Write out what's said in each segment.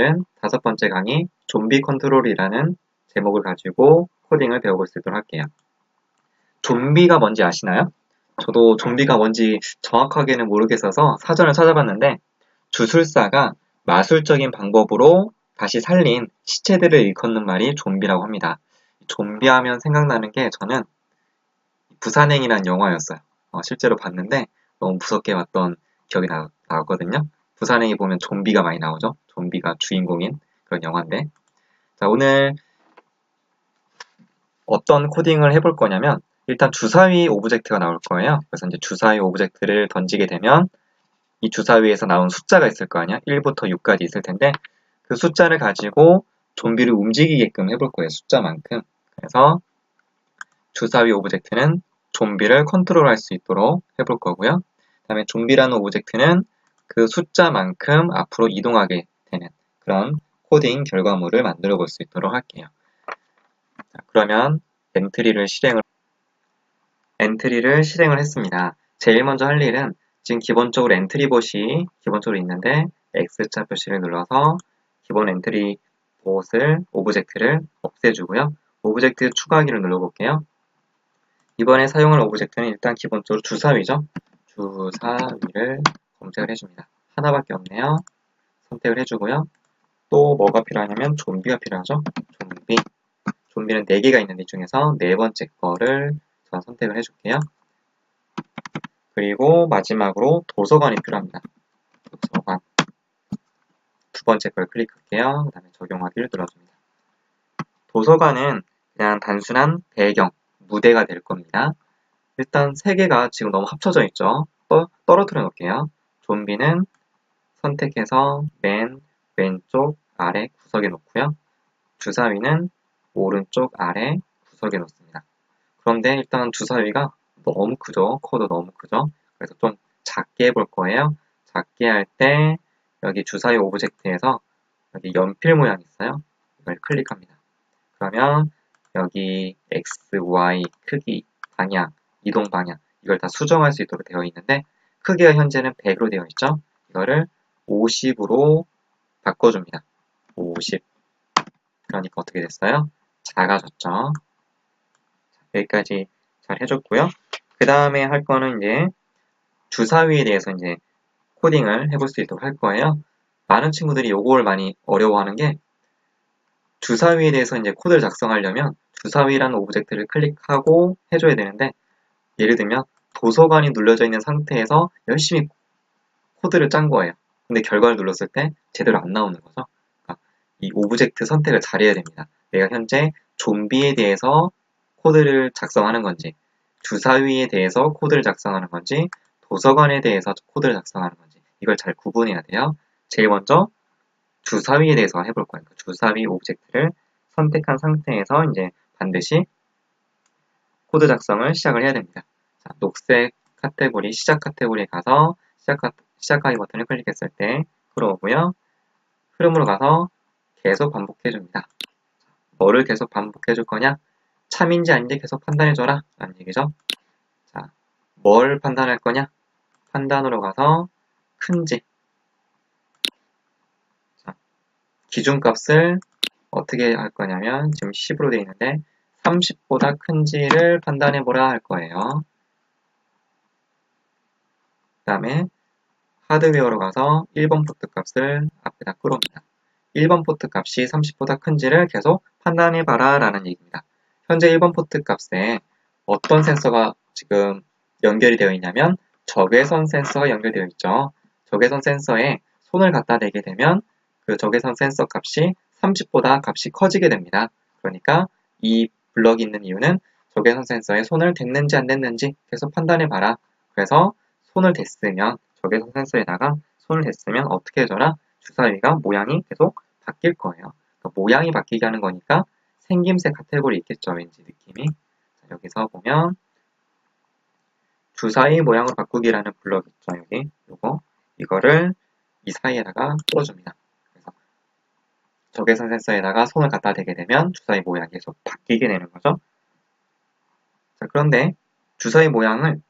오늘은 다섯 번째 강의 좀비 컨트롤이라는 제목을 가지고 코딩을 배워볼 수 있도록 할게요. 좀비가 뭔지 아시나요? 저도 좀비가 뭔지 정확하게는 모르겠어서 사전을 찾아봤는데 주술사가 마술적인 방법으로 다시 살린 시체들을 일컫는 말이 좀비라고 합니다. 좀비 하면 생각나는 게 저는 부산행이라는 영화였어요. 어, 실제로 봤는데 너무 무섭게 봤던 기억이 나, 나거든요. 부산행이 보면 좀비가 많이 나오죠. 좀비가 주인공인 그런 영화인데. 자, 오늘 어떤 코딩을 해볼 거냐면 일단 주사위 오브젝트가 나올 거예요. 그래서 이제 주사위 오브젝트를 던지게 되면 이 주사위에서 나온 숫자가 있을 거 아니야? 1부터 6까지 있을 텐데 그 숫자를 가지고 좀비를 움직이게끔 해볼 거예요. 숫자만큼. 그래서 주사위 오브젝트는 좀비를 컨트롤할 수 있도록 해볼 거고요. 그 다음에 좀비라는 오브젝트는 그 숫자만큼 앞으로 이동하게 되는 그런 코딩 결과물을 만들어 볼 수 있도록 할게요. 자, 그러면 엔트리를 실행을 엔트리를 실행을 했습니다. 제일 먼저 할 일은 지금 기본적으로 엔트리 봇이 기본적으로 있는데 X자 표시를 눌러서 기본 엔트리 봇을 오브젝트를 없애주고요. 오브젝트 추가하기를 눌러볼게요. 이번에 사용할 오브젝트는 일단 기본적으로 주사위죠. 주사위를 검색을 해줍니다. 하나밖에 없네요. 선택을 해주고요. 또 뭐가 필요하냐면 좀비가 필요하죠. 좀비. 좀비는 4개가 있는데 이 중에서 네 번째 거를 전 선택을 해줄게요. 그리고 마지막으로 도서관이 필요합니다. 도서관. 두 번째 걸 클릭할게요. 그 다음에 적용하기를 눌러줍니다. 도서관은 그냥 단순한 배경, 무대가 될 겁니다. 일단 세 개가 지금 너무 합쳐져 있죠. 떠, 떨어뜨려 놓을게요. 좀비는 선택해서 맨 왼쪽 아래 구석에 놓고요. 주사위는 오른쪽 아래 구석에 놓습니다. 그런데 일단 주사위가 너무 크죠. 코드 너무 크죠. 그래서 좀 작게 해볼 거예요. 작게 할 때 여기 주사위 오브젝트에서 여기 연필 모양 있어요. 이걸 클릭합니다. 그러면 여기 X, Y 크기, 방향, 이동 방향 이걸 다 수정할 수 있도록 되어 있는데 크기가 현재는 100으로 되어 있죠. 이거를 50으로 바꿔줍니다. 50 그러니까 어떻게 됐어요? 작아졌죠. 여기까지 잘 해줬고요. 그 다음에 할 거는 이제 주사위에 대해서 이제 코딩을 해볼 수 있도록 할 거예요. 많은 친구들이 이걸 많이 어려워하는 게 주사위에 대해서 이제 코드를 작성하려면 주사위라는 오브젝트를 클릭하고 해줘야 되는데 예를 들면 도서관이 눌려져 있는 상태에서 열심히 코드를 짠 거예요. 근데 결과를 눌렀을 때 제대로 안 나오는 거죠. 그러니까 이 오브젝트 선택을 잘해야 됩니다. 내가 현재 좀비에 대해서 코드를 작성하는 건지 주사위에 대해서 코드를 작성하는 건지 도서관에 대해서 코드를 작성하는 건지 이걸 잘 구분해야 돼요. 제일 먼저 주사위에 대해서 해볼 거예요. 그러니까 주사위 오브젝트를 선택한 상태에서 이제 반드시 코드 작성을 시작을 해야 됩니다. 자, 녹색 카테고리, 시작 카테고리에 가서 시작, 시작하기 버튼을 클릭했을 때 들어오고요. 흐름으로 가서 계속 반복해줍니다. 뭐를 계속 반복해줄 거냐? 참인지 아닌지 계속 판단해줘라 라는 얘기죠. 자, 뭘 판단할 거냐? 판단으로 가서 큰지 자, 기준값을 어떻게 할 거냐면 지금 10으로 되어 있는데 30보다 큰지를 판단해 보라 할 거예요. 그 다음에 하드웨어로 가서 1번 포트 값을 앞에다 끌어옵니다. 1번 포트 값이 30보다 큰지를 계속 판단해 봐라 라는 얘기입니다. 현재 1번 포트 값에 어떤 센서가 지금 연결이 되어 있냐면 적외선 센서가 연결되어 있죠. 적외선 센서에 손을 갖다 대게 되면 그 적외선 센서 값이 30보다 값이 커지게 됩니다. 그러니까 이 블럭이 있는 이유는 적외선 센서에 손을 댔는지 안 댔는지 계속 판단해 봐라. 그래서 손을 댔으면 적외선 센서에다가 손을 댔으면 어떻게 해줘라? 주사위가 모양이 계속 바뀔 거예요. 그러니까 모양이 바뀌게 하는 거니까 생김새 카테고리 있겠죠. 왠지 느낌이. 자, 여기서 보면 주사위 모양으로 바꾸기라는 블럭 있죠. 여기 요거 이거를 이 사이에다가 풀어줍니다. 그래서 적외선 센서에다가 손을 갖다 대게 되면 주사위 모양이 계속 바뀌게 되는 거죠. 자, 그런데 주사위 모양을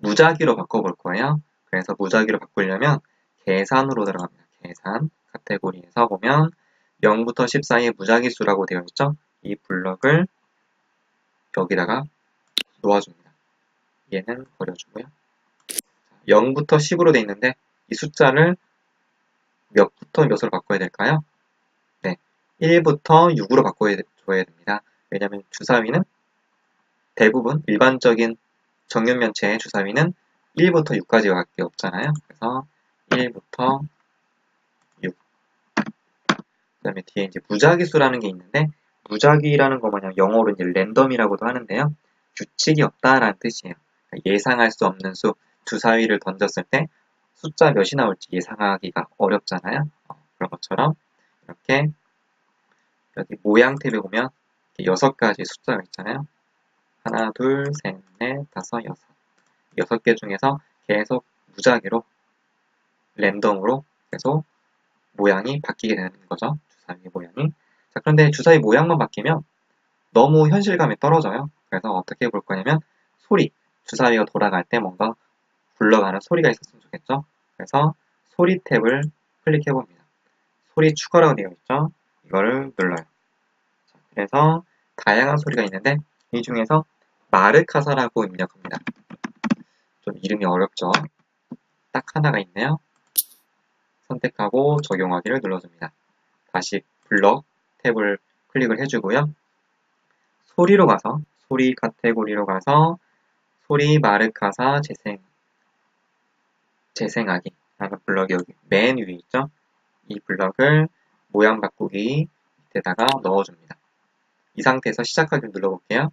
무작위로 바꿔볼 거예요. 그래서 무작위로 바꾸려면 계산으로 들어갑니다. 계산. 카테고리에서 보면 0부터 10 사이의 무작위 수라고 되어 있죠. 이 블럭을 여기다가 놓아줍니다. 얘는 버려주고요. 0부터 10으로 되어 있는데 이 숫자를 몇부터 몇으로 바꿔야 될까요? 네, 1부터 6으로 바꿔줘야 됩니다. 왜냐하면 주사위는 대부분 일반적인 정육면체의 주사위는 1부터 6까지밖에 없잖아요. 그래서 1부터 6. 그 다음에 뒤에 이제 무작위수라는 게 있는데 무작위라는 거 뭐냐 영어로 이제 랜덤이라고도 하는데요. 규칙이 없다라는 뜻이에요. 그러니까 예상할 수 없는 수 주사위를 던졌을 때 숫자 몇이 나올지 예상하기가 어렵잖아요. 어, 그런 것처럼 이렇게 여기 모양 탭에 보면 여섯 가지 숫자가 있잖아요. 하나, 둘, 셋, 넷, 다섯, 여섯. 여섯 개 중에서 계속 무작위로 랜덤으로 계속 모양이 바뀌게 되는 거죠. 주사위 모양이. 자, 그런데 주사위 모양만 바뀌면 너무 현실감이 떨어져요. 그래서 어떻게 볼 거냐면 소리. 주사위가 돌아갈 때 뭔가 굴러가는 소리가 있었으면 좋겠죠. 그래서 소리 탭을 클릭해 봅니다. 소리 추가라고 되어 있죠. 이거를 눌러요. 자, 그래서 다양한 소리가 있는데 이 중에서 마르카사라고 입력합니다. 좀 이름이 어렵죠. 딱 하나가 있네요. 선택하고 적용하기를 눌러줍니다. 다시 블럭 탭을 클릭을 해주고요. 소리로 가서 소리 카테고리로 가서 소리 마르카사 재생 재생하기 라는 블럭이 여기 맨 위에 있죠. 이 블럭을 모양 바꾸기 밑에다가 넣어줍니다. 이 상태에서 시작하기를 눌러볼게요.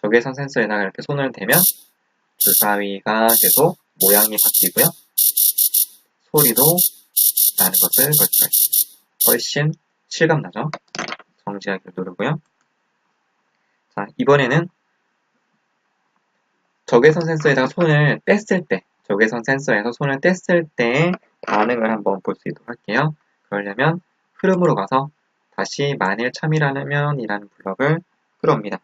적외선 센서에다가 이렇게 손을 대면 주사위가 계속 모양이 바뀌고요. 소리도 나는 것을 볼 수가 있습니다. 훨씬 실감나죠? 정지하기를 누르고요. 자, 이번에는 적외선 센서에다가 손을 뗐을 때, 적외선 센서에서 손을 뗐을 때 반응을 한번 볼 수 있도록 할게요. 그러려면 흐름으로 가서 다시 만일 참이라면 이라는 블럭을 끌어옵니다.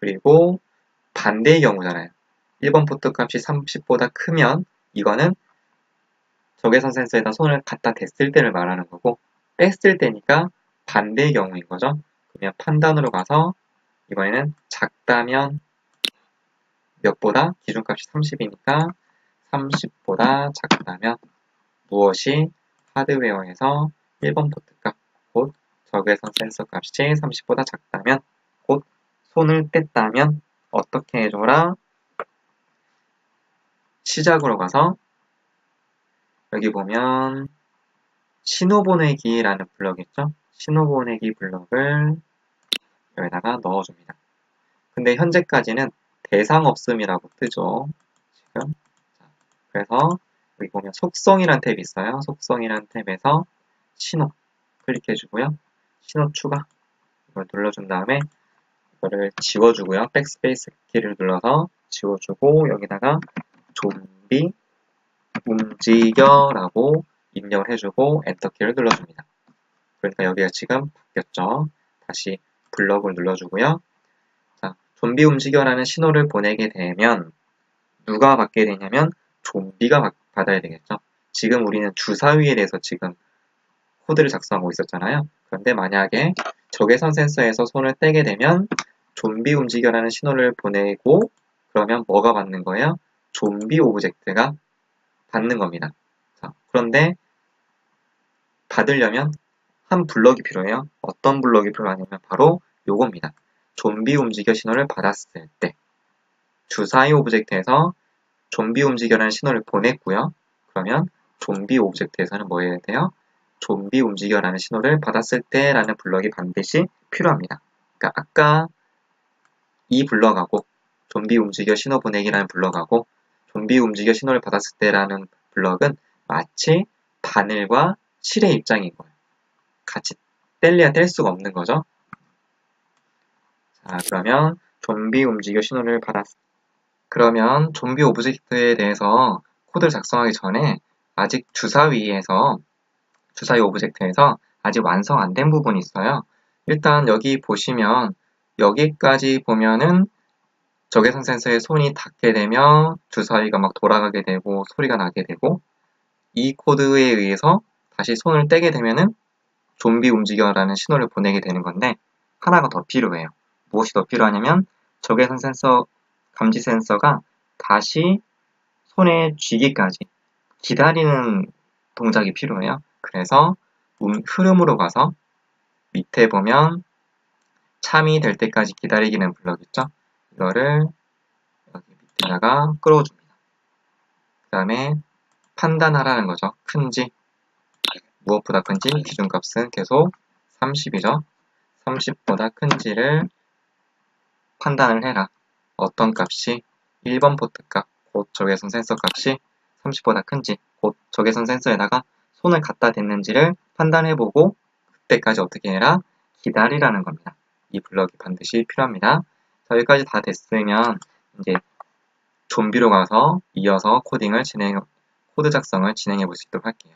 그리고 반대의 경우잖아요. 1번 포트 값이 30보다 크면 이거는 적외선 센서에다 손을 갖다 댔을 때를 말하는 거고 뺐을 때니까 반대의 경우인 거죠. 그러면 판단으로 가서 이번에는 작다면 몇보다 기준값이 30이니까 30보다 작다면 무엇이 하드웨어에서 1번 포트값 곧 적외선 센서 값이 30보다 작다면 곧 손을 뗐다면 어떻게 해줘라? 시작으로 가서 여기 보면 신호 보내기라는 블럭 있죠? 신호 보내기 블럭을 여기다가 넣어줍니다. 근데 현재까지는 대상 없음이라고 뜨죠. 지금. 자, 그래서 여기 보면 속성이란 탭이 있어요. 속성이란 탭에서 신호 클릭해 주고요. 신호 추가 이걸 눌러준 다음에 이거를 지워주고요. 백스페이스 키를 눌러서 지워주고 여기다가 좀비 움직여라고 입력을 해주고 엔터키를 눌러줍니다. 그러니까 여기가 지금 바뀌었죠. 다시 블럭을 눌러주고요. 자, 좀비 움직여라는 신호를 보내게 되면 누가 받게 되냐면 좀비가 받, 받아야 되겠죠. 지금 우리는 주사위에 대해서 지금 코드를 작성하고 있었잖아요. 그런데 만약에 적외선 센서에서 손을 떼게 되면 좀비 움직여라는 신호를 보내고 그러면 뭐가 받는 거예요? 좀비 오브젝트가 받는 겁니다. 자, 그런데 받으려면 한 블럭이 필요해요. 어떤 블럭이 필요하냐면 바로 요겁니다. 좀비 움직여 신호를 받았을 때 주사위 오브젝트에서 좀비 움직여라는 신호를 보냈고요. 그러면 좀비 오브젝트에서는 뭐 해야 돼요? 좀비 움직여라는 신호를 받았을 때라는 블럭이 반드시 필요합니다. 그러니까 아까 이 블럭하고 좀비 움직여 신호 보내기라는 블럭하고 좀비 움직여 신호를 받았을 때라는 블럭은 마치 바늘과 실의 입장인 거예요. 같이 뗄래야 뗄 수가 없는 거죠. 자, 그러면 좀비 움직여 신호를 받았 그러면 좀비 오브젝트에 대해서 코드를 작성하기 전에 아직 주사위에서 주사위 오브젝트에서 아직 완성 안 된 부분이 있어요. 일단 여기 보시면 여기까지 보면은 적외선 센서에 손이 닿게 되면 주사위가 막 돌아가게 되고 소리가 나게 되고 이 코드에 의해서 다시 손을 떼게 되면은 좀비 움직여라는 신호를 보내게 되는 건데 하나가 더 필요해요. 무엇이 더 필요하냐면 적외선 센서 감지 센서가 다시 손에 쥐기까지 기다리는 동작이 필요해요. 그래서 음, 흐름으로 가서 밑에 보면 참이 될 때까지 기다리기는 있죠? 이거를 여기 밑에다가 끌어줍니다. 그 다음에 판단하라는 거죠. 큰지 무엇보다 큰지 기준값은 계속 30이죠. 30보다 큰지를 판단을 해라. 어떤 값이 1번 포트 값, 곧 적외선 센서 값이 30보다 큰지, 곧 적외선 센서에다가 손을 갖다 댔는지를 판단해보고 그때까지 어떻게 해라? 기다리라는 겁니다. 이 블럭이 반드시 필요합니다. 자, 여기까지 다 됐으면 이제 좀비로 가서 이어서 코딩을 진행, 코드 작성을 진행해 볼 수 있도록 할게요.